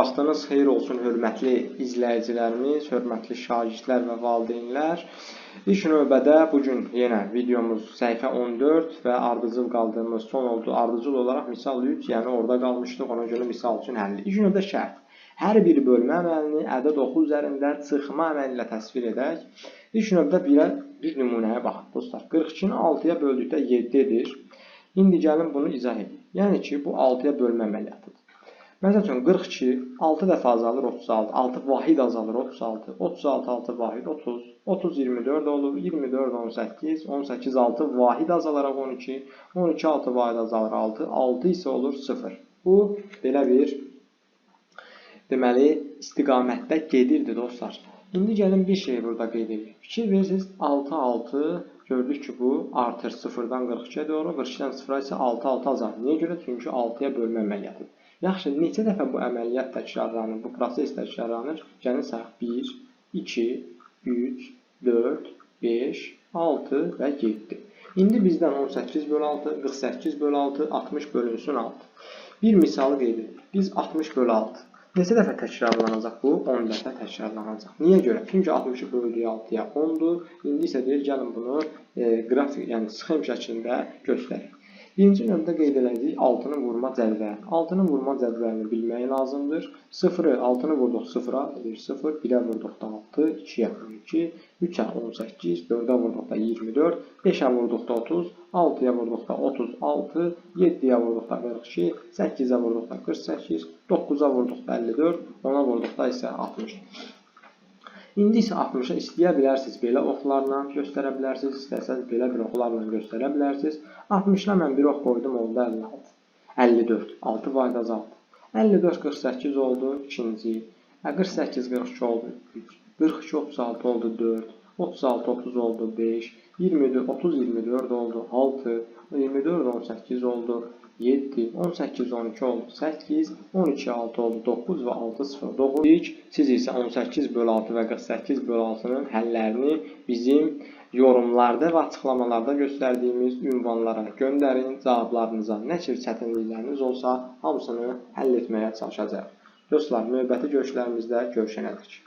Vaxtınız xeyir olsun, hörmətli izləyicilərimiz, hörmətli şagirdlər və valideynlər. İlk növbədə bu gün yenə videomuz səhifə 14 və ardıcıl qaldığımız son oldu. Ardıcıl olaraq misal 3, yəni orada qalmışdıq, ona görə misal üçün həlli. İlk növbədə şərt. Hər bir bölmə əməlini ədəd oxu üzərində çıxma əməli ilə təsvir edək. İlk növbədə birə bir nümunəyə baxaq dostlar. 42-ni 6-ya böldükdə 7 edir. İndi gəlin bunu izah edin. Yəni ki, bu 6-ya bölmə əməliyyatıdır. Məsəl üçün 42 6 dəfə azalır 36. 6 vahid azalır 36. 36 6 vahid 30. 30 24 olur. 24 18. 18 6 vahid azalaraq 12. 12 6 vahid azalır 6. 6 isə olur 0. Bu belə bir deməli istiqamətdə gedirdi dostlar. İndi gəlin bir şey burada qeyd edək. Fikir verirsiniz 6 6 gördük ki bu artır 0-dan 42-yə doğru, 42-dən 0-a isə 6 6 azalır. Niyə görə? Çünki 6-ya bölmə əməliyyatıdır. Yaxşı, neçə dəfə bu əməliyyat təkrarlanır, bu proses təkrarlanır? Gəlin sayaq 1, 2, 3, 4, 5, 6 və 7. İndi bizdən 18 bölü 6, 48 bölü 6, 60 bölünsün 6. Bir misalı qeyd edirik. Biz 60 bölü 6. Neçə dəfə təkrarlanacaq bu? 10 dəfə təkrarlanacaq. Niyə görə? Çünki 60-ı böldüyü 6-ya 10-dur. İndi isə deyir, gəlin bunu e, qrafik, yəni sxem şəklində göstərək. Birinci növbədə qeyd edəcəyik 6-nın vurma cədvəlini. 6-nın vurma cədvəlini bilmək lazımdır. 0-ı 6-nı vurduq 0-a, edir 0, 1-ə vurduqda 6, 2-yə 12, 3-ə 18, 4-ə vurduqda 24, 5-ə vurduqda 30, 6-ya vurduqda 36, 7-yə vurduqda 42, 8-ə vurduqda 48, 9-a vurduqda 54, 10-a vurduqda isə 60. İndi isə 60-ı istəyə bilərsiniz belə oxlarla göstərə bilərsiniz, istəsəniz belə bir oxlarla göstərə bilərsiniz. 60-la mən bir ox qoydum, oldu 56. 54, 6 vahid azaldı. 54 48 oldu, ikinci. 48 42 oldu, 3. 42 36 oldu, 4. 36 30 oldu, 5. 24 30 24 oldu, 6. 24 18 oldu, 7, 18, 12 oldu, 8, 12, 6 oldu, 9 və 6, 0, 9. İlk siz isə 18 bölü 6 və 48 bölü 6-nın həllərini bizim yorumlarda və açıqlamalarda göstərdiyimiz ünvanlara göndərin. Cavablarınıza nə tür çətinlikləriniz olsa, hamısını həll etməyə çalışacağıq. Dostlar, növbəti görüşlərimizdə görüşənədək.